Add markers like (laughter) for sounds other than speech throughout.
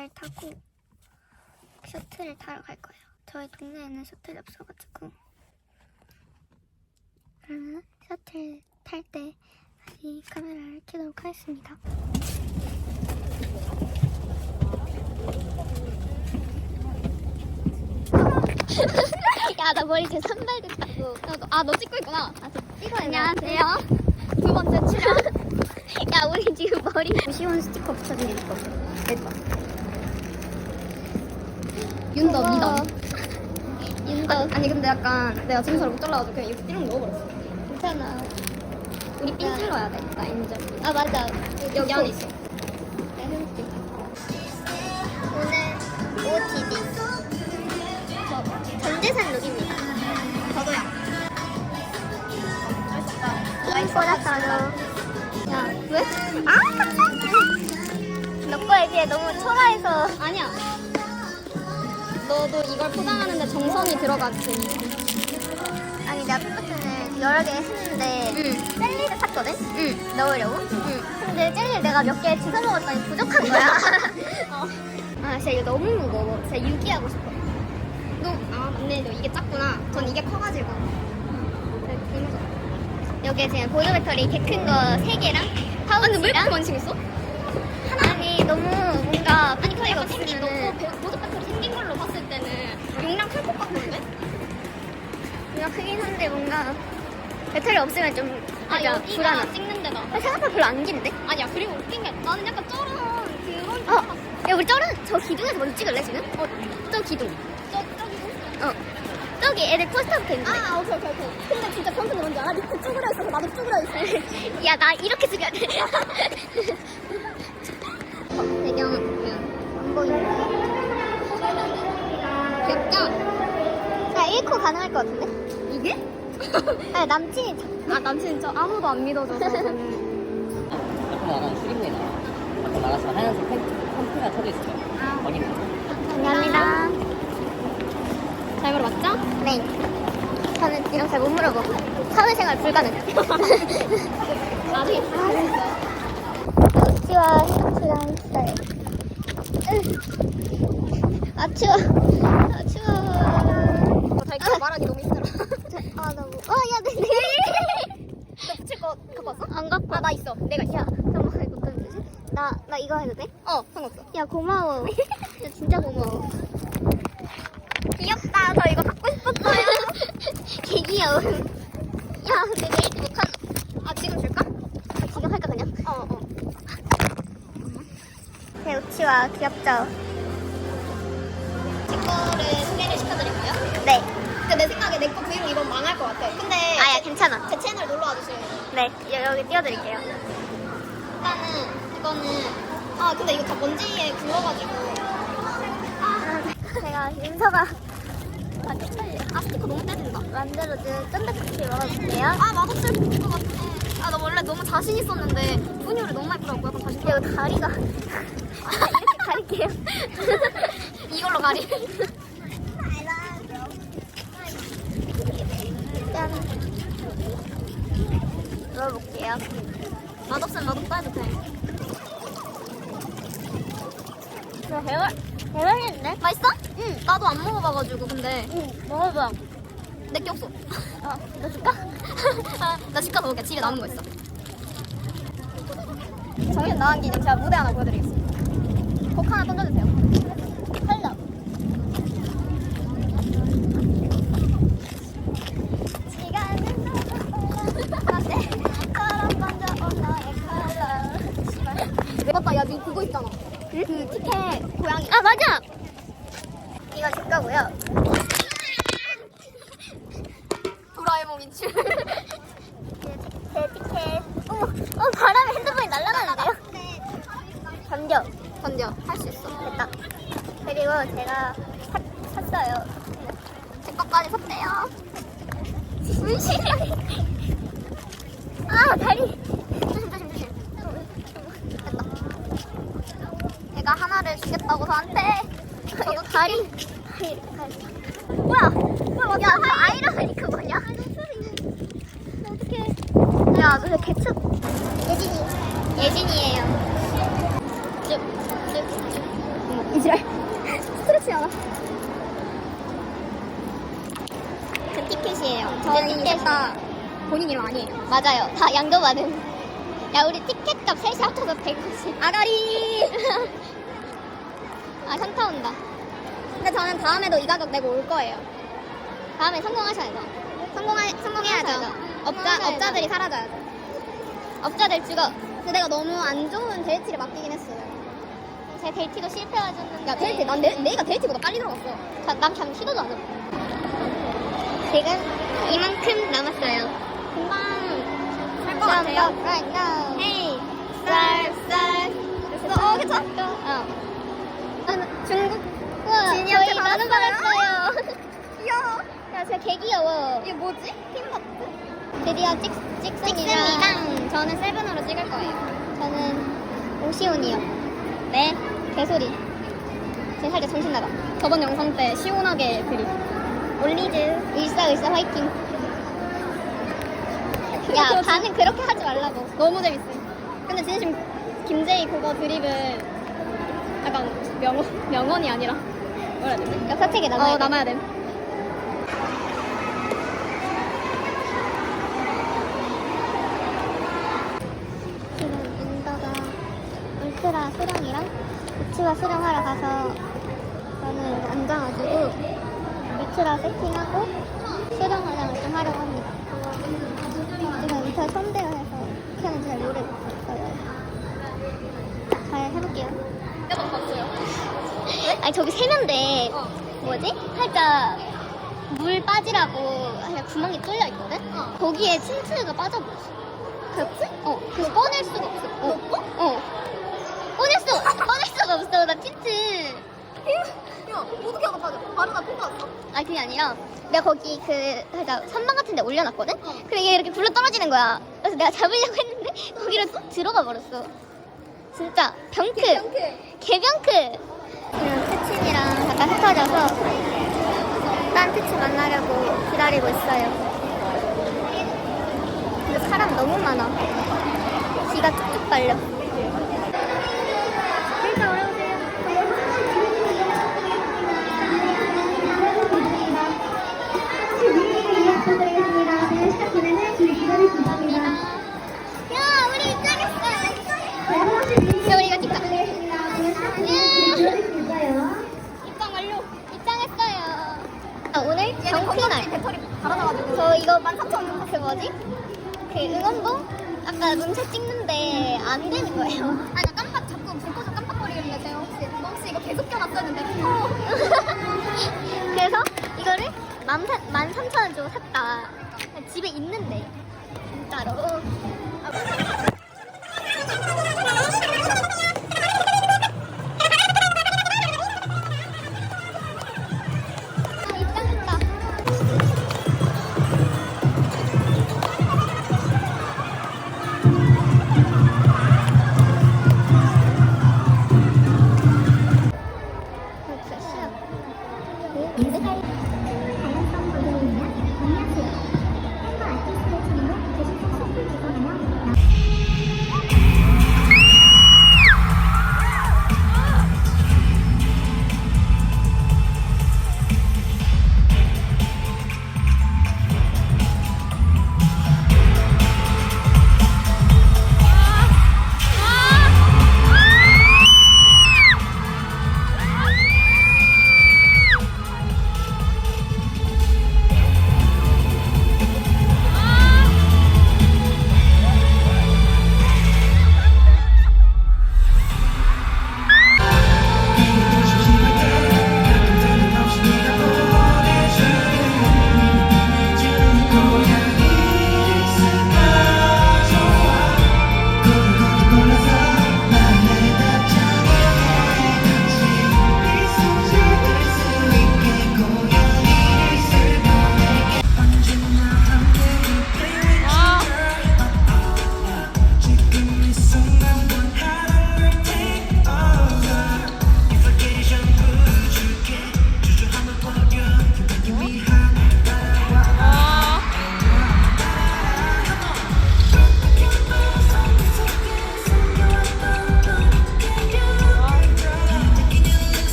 차를 타고 셔틀을 타러 갈 거예요. 저희 동네에는 셔틀이 없어가지고. 그러면 셔틀 탈 때 다시 카메라를 켜도록 하겠습니다. (laughs) 야, 나 머리 제 산발도 닦고. 아, 너 찍고 있구나. 아, 저 찍어요. 안녕하세요. 두 번째 출연. (laughs) 야, 우리 지금 머리 시원 스티커 거. 대박. 윤더, 우와. 미더. 윤도 아니, 근데 약간 내가 지금처럼 못 잘라가지고 그냥 이렇게 띠롱 넣어버렸어. 괜찮아. 우리 핀 찔러야 돼. 나 인정. 아, 맞아. 여기 안에 있어. 오늘 OOTD. 저 전재산 룩입니다. 저도야. 예뻐졌어요. 야, 왜? 아! 너 거에 비해 너무 초라해서. 아니야. 너도 이걸 포장하는데 정성이 들어갔지. 아니, 내가 핑크톤을 여러 개 했는데, 응. 젤리를 샀거든? 응. 넣으려고? 응. 근데 젤리를 내가 몇 개 주워 먹었더니 부족한 거야. (laughs) 아, 진짜 이거 너무 무거워. 진짜 유기하고 싶어. 너, 아, 맞네. 너 이게 작구나. 전 이게 커가지고. 여기에 지금 보조 배터리 개큰거 3개랑 아, 근데 왜 파우치랑 이렇게 많이 챙겼어? 뭔가 크긴 한데 뭔가 배터리 없으면 좀 아, 약간 여기가 불안한 찍는 데다. 아, 생각보다 별로 안 긴데? 아니야, 그리고 웃긴 게 나는 약간 저런 그런 줄 어, 알았어. 야 우리 저런 저 기둥에서 먼저 찍을래 지금? 어, 저 기둥 저, 저기. 어 저기 애들 포스터 붙어 있는데 아, 오케이, 오케이, 오케이. 근데 진짜 평소에 뭔지 알아? 밑에 쭈그려 있어서 나도 쭈그려 있어. (laughs) 야 나 이렇게 찍어야 돼 (laughs) 같은데? 이게? (laughs) 아 남친이 자- 아, 남친 저 아무도 안 믿어줘서 저는. 가끔 나가는 출입문에 나와. 가끔 나가서 하얀색 팬, 팬트가 쳐져 있어요. 아. 거기 감사합니다 잘 물어봤죠? 네 저는 이런 잘 못 물어보 사회생활 불가능 (laughs) 나중에 다 알았어. 어치와 해치랑 있어요. 아 추워. 아 추워. 어, 자기가 말하기 너무 힘들어. 아 너무. 어야 내 내. 너 붙일 거 갖고 왔어? 안 갖고. 아, 나 있어. 내가 있어. 야 잠깐만 이거 어떤 거지? 나 나 이거 해도 돼? 어, 상관없어. 야 고마워. 야 진짜 고마워. 귀엽다. 저 이거 갖고 싶었어요. 개 (laughs) 귀여워. 야 근데 내일 못한. 아, 지금 줄까? 아, 지금 할까 그냥? 어, 어. 제 우치와 귀엽죠? 제 거를 소개를 시켜드릴까요? 네. 근데 내 생각에 내거 브이로그 이건 망할 것 같아. 근데 아야 괜찮아. 제 채널 놀러 와주세요. 네 여- 여기 띄워드릴게요. 일단은 이거는 아 근데 이거 다 먼지에 굴러가지고 제가 윤서가 아. 아 스티커 너무 떼진다. 만들어준 쫀득쿠키 먹어볼게요. 아 맛없을 것 같아. 아나 원래 너무 자신 있었는데 분유를 너무 많이 뿌려갖고 약간 자신. 이거 다리가 아, (laughs) 이렇게 가릴게요. 이걸로 가리. 먹어볼게요. 맛없으면 해도 돼. 이거 대박 대박인데? 맛있어? 응. 나도 안 먹어봐가지고 근데 응 먹어봐. 내게 없어. 어, 너 줄까? (laughs) 아, 나 집가서 먹을게. 집에 남은 거 있어. 정신 나간 기념 제가 무대 하나 보여드리겠습니다. 곡 하나 던져주세요. 컬러. 맞다, 야, 니 그거 있잖아. 그 티켓 고양이. 아 맞아. 이거 제 거고요. 제 티켓. 어머, 어 바람에 핸드폰이 날아가는데요? 던져. 던져. 할 수 있어. 됐다. 그리고 제가 샀, 샀어요. 제 것까지 샀대요. 문신이. 아 다리. 조심, 조심, 조심. 됐다. 얘가 하나를 주겠다고 저한테. 저도 다리. 다리 가야 뭐야? 뭐야? 야, 아이러니 그 뭐냐? 너 개축. 예진이. 예진이에요. 쭉 쭉쭉 이지랄 스트레치 하나 그 티켓이에요. 저 티켓 다 본인 이름 아니에요. 맞아요. 다 양도 받은. 야 우리 티켓값 셋이 합쳐서 190 아가리! (laughs) 아 현타 온다. 근데 저는 다음에도 이 가격 내고 올 거예요. 다음에 성공하셔야죠. 성공하, 성공해야죠. 업자, 업자들이 사라져야죠. 업자들 죽어 근데 내가 너무 안 좋은 데이트를 맡기긴 했어요. 제 데이트도 실패해줬는데. 야 데이트 난 내, 내가 데이트보다 빨리 들어갔어. 난 그냥 시도도 안 했어. 지금 이만큼 남았어요. 금방 살것 같아요. right now hey 쌀 쌀. 됐어 어 괜찮아 어. 아, 중국 우와 진이한테 저희 나눔 받았어요. (laughs) 귀여워. 야 진짜 개 귀여워 이게 뭐지? 핀버트 드디어 찍, 찍습니다. 저는 세븐으로 찍을 거예요. 저는 오시온이요. 네 개소리. 지금 살짝 정신 나가 저번 영상 때 시원하게 그리 올리즈. 일사 일사 화이팅. 야 반응 그렇게 하지 말라고. 너무 재밌어 근데 진심 김재희 그거 드립은 약간 명언, 명언이 아니라 뭐라 해야 되지? 역사책에 남아야 돼. 남아야 돼. 우치와 수령하러 가서 저는 앉아가지고 울트라 세팅하고 수령 화장을 좀 하려고 합니다. 지금 울트라 처음 대여해서 키는 잘 모르겠어요. 잘 해볼게요. 아니 저기 세면대 뭐지? 살짝 물 빠지라고 살짝 구멍이 뚫려 있거든? 거기에 틴트가 빠져버렸어. 그렇지? 어. 그거 꺼낼 수가 없어. 어? 어. 꺼낼 수 꺼낼 수 가 없어. 나 틴트. 야 어떻게 하고 빠져? 바로 나 핀거 왔어. 아니 그게 아니라 내가 거기 그 살짝 선반 같은 데 올려놨거든? 근데 얘 이렇게 굴러 떨어지는 거야. 그래서 내가 잡으려고 했는데 거기로 쏙 들어가 버렸어. 진짜 병크. 개병크. 지금 특친이랑 잠깐 흩어져서 딴 특친 만나려고 기다리고 있어요. 근데 사람 너무 많아. 기가 쭉쭉 빨려. 13,000원 그 뭐지? 그 응원봉? 아까 문체 찍는데 안 되는 거예요. (laughs) 아니 나 깜빡 자꾸 불 꺼서 깜빡거리길래 제가 혹시 너 혹시 이거 계속 껴놨었는데 어. (laughs) 그래서 이거를 13,000원 주고 샀다. 집에 있는데 진짜로.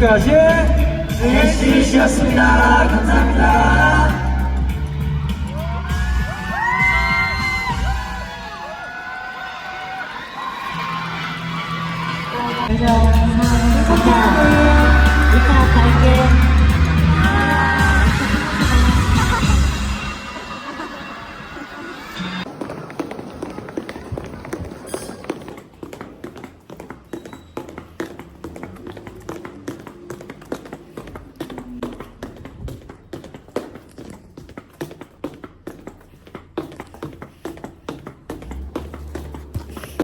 지금까지. NCC였습니다. 네, 감사합니다. 그래서 항상 행복하고